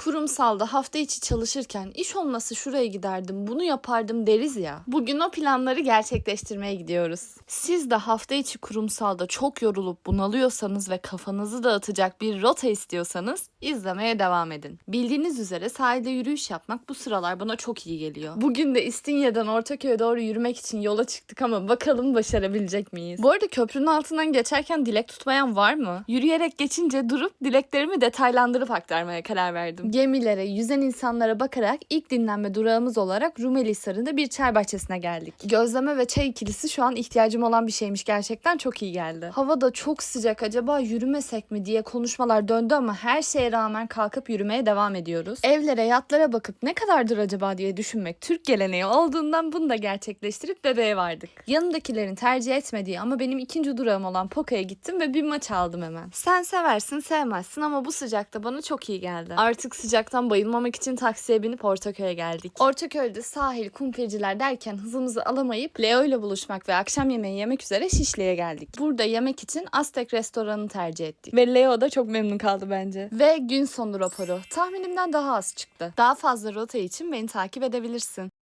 Kurumsalda hafta içi çalışırken iş olmasa şuraya giderdim, bunu yapardım deriz ya. Bugün o planları gerçekleştirmeye gidiyoruz. Siz de hafta içi kurumsalda çok yorulup bunalıyorsanız ve kafanızı dağıtacak bir rota istiyorsanız izlemeye devam edin. Bildiğiniz üzere sahilde yürüyüş yapmak bu sıralar bana çok iyi geliyor. Bugün de İstinye'den Ortaköy'e doğru yürümek için yola çıktık ama bakalım başarabilecek miyiz? Bu arada köprünün altından geçerken dilek tutmayan var mı? Yürüyerek geçince durup dileklerimi detaylandırıp aktarmaya karar verdim. Gemilere, yüzen insanlara bakarak ilk dinlenme durağımız olarak Rumeli Hisarı'nda bir çay bahçesine geldik. Gözleme ve çay ikilisi şu an ihtiyacım olan bir şeymiş gerçekten çok iyi geldi. Hava da çok sıcak acaba yürümesek mi diye konuşmalar döndü ama her şeye rağmen kalkıp yürümeye devam ediyoruz. Evlere, yatlara bakıp ne kadardır acaba diye düşünmek Türk geleneği olduğundan bunu da gerçekleştirip bebeğe vardık. Yanımdakilerin tercih etmediği ama benim ikinci durağım olan Poka'ya gittim ve bir maç aldım hemen. Sen seversin sevmezsin ama bu sıcakta bana çok iyi geldi. Artık sıcaktan bayılmamak için taksiye binip Ortaköy'e geldik. Ortaköy'de sahil, kumpirciler derken hızımızı alamayıp Leo ile buluşmak ve akşam yemeği yemek üzere Şişli'ye geldik. Burada yemek için Aztek restoranını tercih ettik. Ve Leo da çok memnun kaldı bence. Ve gün sonu raporu. Tahminimden daha az çıktı. Daha fazla rota için beni takip edebilirsin.